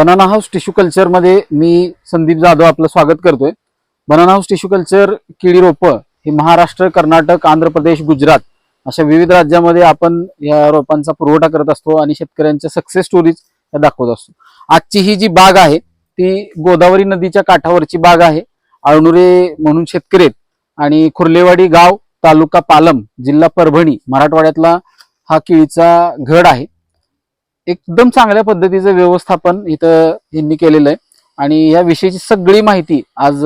Banana house tissue कल्चरमध्ये मी संदीप जाधव आपलं स्वागत करतोय. बनाना हाऊस टिश्यू कल्चर किडी रोपं ही महाराष्ट्र कर्नाटक आंध्र प्रदेश गुजरात अशा विविध राज्यामध्ये आपण या रोपांचा पुरवठा करत असतो आणि शेतकऱ्यांच्या सक्सेस स्टोरीज दाखवत असतो. आजची ही जी बाग आहे ती गोदावरी नदीच्या काठावरची बाग आहे. अळणुरे म्हणून शेतकरी आणि खुर्लेवाडी गाव तालुका पालम जिल्हा परभणी मराठवाड्यातला हा केळीचा घड आहे. एकदम चांगल्या पद्धतीचं व्यवस्थापन इथं यांनी केलेलं आहे. आणि या विषयीची सगळी माहिती आज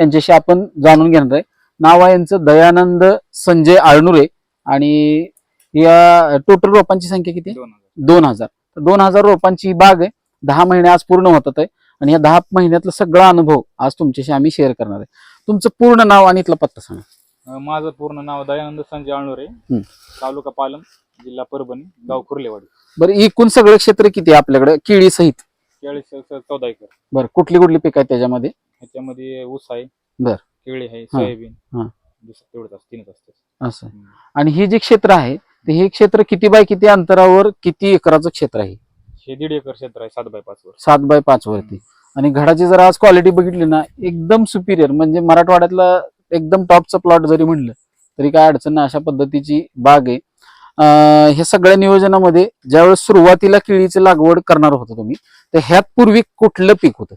यांच्याशी आपण जाणून घेणार आहे. नाव आहे यांचं दयानंद संजय आळनुरे. आणि या टोटल रोपांची संख्या किती? दोन हजार. दोन हजार. रोपांची ही बाग आहे. दहा महिने आज पूर्ण होतात आहे. आणि या दहा महिन्यातला सगळा अनुभव आज तुमच्याशी आम्ही शेअर करणार आहे. तुमचं पूर्ण नाव आणि इथला पत्ता सांगा. माझं पूर्ण नाव दयानंद संजय आळनुरे. हम्म. तालुका पालम. जिल्हा परभणी गाव कुर्लेवाडी. बरं एकूण सगळं क्षेत्र किती आहे आपल्याकडे? केळी सहित? चाळीस च- चौदा एकर. बरं कुठली कुठली पिकं आहेत त्याच्यामध्ये? ह्याच्यामध्ये ऊस आहे बर. केळी आहे हा. सोयाबीन हा. दुसरं तेवढंच असतं, तीनच असते. असं. आणि हे जे क्षेत्र आहे ते हे क्षेत्र किती बाय किती अंतरावर किती एकराचं क्षेत्र आहे? हे दीड एकर क्षेत्र आहे सात बाय पाच वर. सात बाय पाच वरती. आणि घडाची जर आज क्वालिटी बघितली ना एकदम सुपिरियर म्हणजे मराठवाड्यातला एकदम टॉपचं प्लॉट जरी म्हणलं तरी काय अडचण नाही अशा पद्धतीची बाग आहे. ह्या सगळ्या नियोजनामध्ये ज्यावेळेस सुरुवातीला केळीची लागवड करणार होता तुम्ही तर ह्यात पूर्वी कुठलं पीक होतं?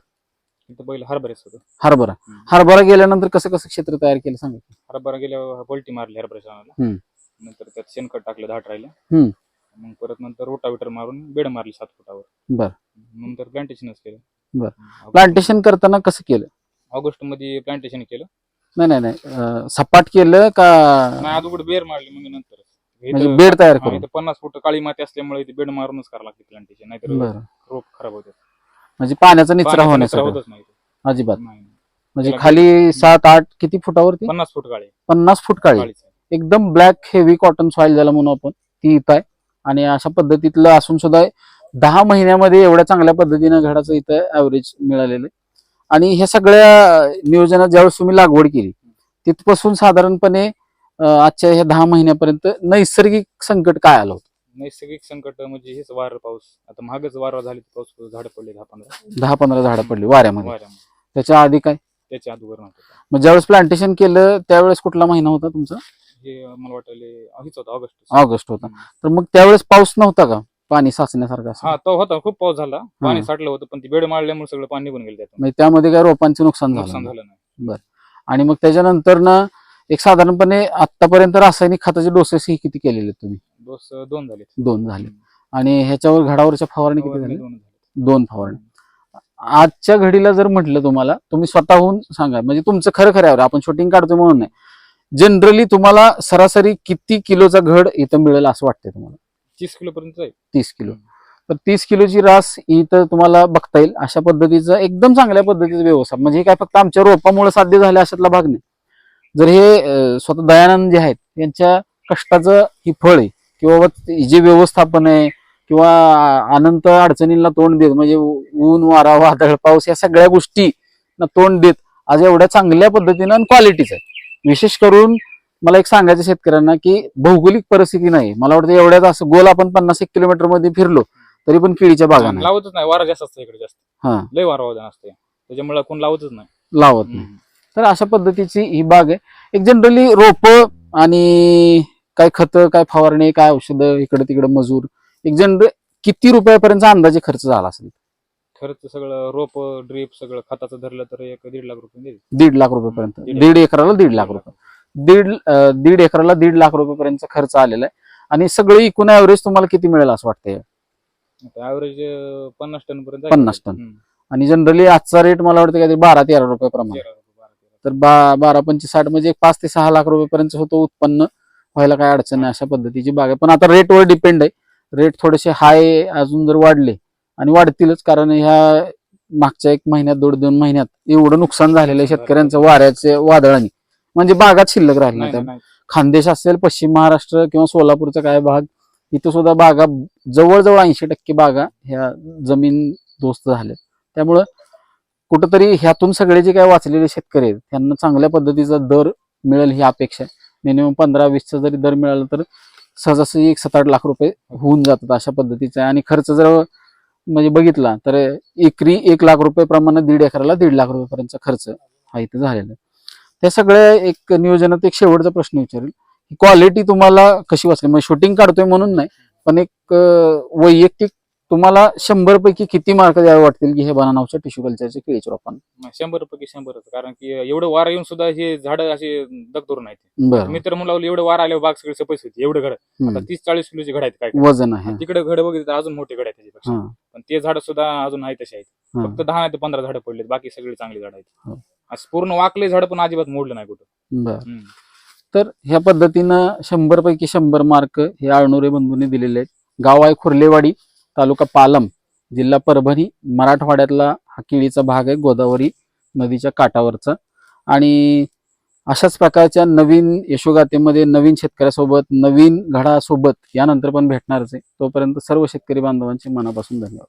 पहिलं होतं. हरभरा. हरभरा गेल्यानंतर कसं कसं क्षेत्र तयार केलं सांगा हरभरा गेल्यावर पलटी मारली. रानाला नंतर त्यात शेणखत टाकलं दहा राहिलं. मग परत नंतर रोटावेटर मारून बेड मारली सात फुटावर. बर. नंतर प्लांटेशनच केलं. बर. प्लांटेशन करताना कसं केलं? ऑगस्टमध्ये प्लांटेशन केलं. नाही नाही नाही. सपाट केलं का नाही अगोदर बेर मारली मग नंतर. म्हणजे इथं- बेड तयार हा, करून. इथं पन्नास फूट काळी माती असल्यामुळे इथे बेड मारूनच करावं लागते प्लांटेशन नाहीतर बरं. रोप खराब होते. म्हणजे पाण्याचा निचरा पाण्याचा निचरा होण्यासाठी? होतच नाही इथे. अजिबात. नाही, नाही. म्हणजे त्याला खाली सात आठ किती फुटावरती? पन्नास फूट काळी. पन्नास फूट काळी. काळीच आहे. एकदम ब्लॅक हेवी कॉटन सॉइल ज्याला म्हणू आपण ती इथं आहे. आणि अशा पद्धतीतलं असून सुद्धा दहा महिन्यामध्ये एवढ्या चांगल्या पद्धतीनं घडाचं इथं ऍव्हरेज मिळालेलं आहे. आणि ह्या सगळ्या नियोजनात ज्यावेळेस तुम्ही लागवड केली तिथपासून साधारणपणे आजच्या ह्या दहा महिन्यापर्यंत नैसर्गिक संकट काय आलं होतं? नैसर्गिक संकट म्हणजे हेच वार पाऊस. आता महागच वारा झाली पाऊस झाड पडले दहा पंधरा. दहा पंधरा झाडं पडली वाऱ्यामध्ये. वाऱ्यामध्ये. त्याच्या आधी काय? त्याच्या अगोदर नव्हतं. मग ज्यावेळेस प्लांटेशन केलं त्यावेळेस कुठला महिना होता तुमचा? हे मला वाटले हीच होता ऑगस्ट. ऑगस्ट होता. तर मग त्यावेळेस पाऊस नव्हता का? पाणी साचण्यासारखं असं? हा तो होता. खूप पाऊस झाला. पाणी साठलं होतं पण ती बेड मारल्यामुळे सगळं पाणी निघून गेलं त्यातून. म्हणजे त्यामध्ये काय रोपांचं नुकसान झालं नुकसान नाही. झालं नाही. आणि मग त्याच्यानंतर ना एक साधारणपणे आतापर्यंत रासायनिक खताचे डोसेस ही किती केलेले आहेत तुम्ही? डोस दोन झाले दोन झाले. आणि ह्याच्यावर घडावरच्या फवारणी किती झाली? दोन फवारणी. आजच्या घडीला जर म्हटलं तुम्हाला तुम्ही स्वतःहून सांगा. म्हणजे तुमचं खरं खरं आहे आपण शूटिंग काढतोय म्हणून नाही. जनरली तुम्हाला सरासरी किती किलोचा घड इथं मिळेल असं वाटतंय तुम्हाला? तीस किलो पर्यंत जाईल. तीस किलो. तर तीस किलोची रास इथं तुम्हाला बघता येईल. अशा पद्धतीचं एकदम चांगल्या पद्धतीचं व्यवस्था म्हणजे हे काय फक्त आमच्या रोपामुळे साध्य झालं अशातला भाग नाही. जर हे स्वतः दयानंद जे आहेत यांच्या कष्टाचं ही फळ आहे किंवा जे व्यवस्थापन आहे किंवा अनंत अडचणींना तोंड देत म्हणजे ऊन वारा वादळ पाऊस या सगळ्या गोष्टी ना तोंड देत आज एवढ्या चांगल्या पद्धतीनं आणि क्वालिटीच आहे विशेष करून मला एक सांगायचं शेतकऱ्यांना की भौगोलिक परिस्थिती नाही. मला वाटतं एवढ्याच असं गोल आपण पन्नास एक किलोमीटरमध्ये फिरलो तरी पण केळीच्या बागा लावतच नाही. वारा जास्त असतो इकडे जास्त. हा. लय वारा असते त्याच्यामुळे कोण लावतच नाही. लावत नाही. तर अशा पद्धतीची ही बाग आहे. एक जनरली रोप आणि काय खत काय फवारणी काय औषधं इकडे तिकडे मजूर एक जनरल किती रुपयापर्यंतचा अंदाजे खर्च झाला असेल? खर्च सगळं रोप ड्रीप सगळं खताचं धरलं तर एक दीड लाख रुपये दीड लाख रुपयेपर्यंत. दीड एकराला दीड लाख रुपये. दीड दीड एकराला दीड लाख रुपयेपर्यंतचा खर्च आलेला आहे. आणि सगळं एकूण ॲव्हरेज तुम्हाला किती मिळेल असं वाटतंय? ऍव्हरेज पन्नास टन पर्यंत. पन्नास टन. आणि जनरली आजचा रेट मला वाटतं काहीतरी बारा तेरा रुपये प्रमाणे. तेरा बा बारा पंचवीस साठ म्हणजे एक पाच ते सहा लाख रुपयेपर्यंत होतं उत्पन्न. व्हायला काय अडचण नाही अशा पद्धतीची बाग आहे. पण आता रेटवर डिपेंड आहे. रेट थोडेसे हाय अजून जर वाढले आणि वाढतीलच. कारण ह्या मागच्या एक महिन्यात दोन दोन महिन्यात एवढं नुकसान झालेलं आहे शेतकऱ्यांचं वाऱ्याचे वादळाने. म्हणजे बागात शिल्लक राहिली नाही, खानदेश असेल पश्चिम महाराष्ट्र किंवा सोलापूरचा काय भाग इथं सुद्धा बागा जवळजवळ ऐंशी टक्के बागा ह्या जमीन दोस्त झाल्या त्यामुळं कुठंतरी ह्यातून सगळे जे काय वाचलेले शेतकरी आहेत त्यांना चांगल्या पद्धतीचा दर मिळेल ही अपेक्षा आहे. मिनिमम पंधरा वीसचा जरी दर मिळाला तर सहजासहजी एक सात आठ लाख रुपये होऊन जातात अशा पद्धतीचा. आहे आणि खर्च जर म्हणजे बघितला तर एकरी एक लाख रुपये प्रमाणे दीड एकराला दीड लाख रुपयेपर्यंत खर्च हा इथं झालेला आहे. त्या सगळ्या एक नियोजनात एक शेवटचा प्रश्न विचारेल. क्वालिटी तुम्हाला कशी वाचली? म्हणजे शूटिंग काढतोय म्हणून नाही पण एक वैयक्तिक तुम्हाला शंभर पैकी किती मार्क द्यावे वाटतील की हे बनानावच्या टिश्यू कल्चरचे केळीच्या रोपांना मग शंभर पैकी शंभरच. कारण की एवढं वारा येऊन सुद्धा हे झाडं असे दगदूर नाही बरं. मी तर म्हणून लावलं एवढं वारा आल्यावर बाग सगळे सपैस होती एवढं घड आता. तीस चाळीस किलोचे घड आहेत काय. वजन आहे. तिकडे घड बघितलं तर अजून मोठे घड आहेत हा. पण ते झाड सुद्धा अजून आहेत तसे आहेत. हा. फक्त दहा नाही ते पंधरा झाडं पडलेत बाकी सगळे चांगली झाड आहेत. हो. असं पूर्ण वाकले झाड पण अजिबात मोडलं नाही कुठं. तर ह्या पद्धतीनं शंभर पैकी शंभर मार्क हे आळनुरे बंधूंनी दिलेले आहेत. गाव आहे खुर्लेवाडी. तालुका पालम जिल्हा परभणी मराठवाड्यातला हा केळीचा भाग आहे गोदावरी नदीच्या काठावरचा. आणि अशाच प्रकारच्या नवीन यशोगातेमध्ये नवीन शेतकऱ्यासोबत नवीन घडासोबत यानंतर पण भेटणारच आहे. तोपर्यंत सर्व शेतकरी बांधवांचे मनापासून धन्यवाद.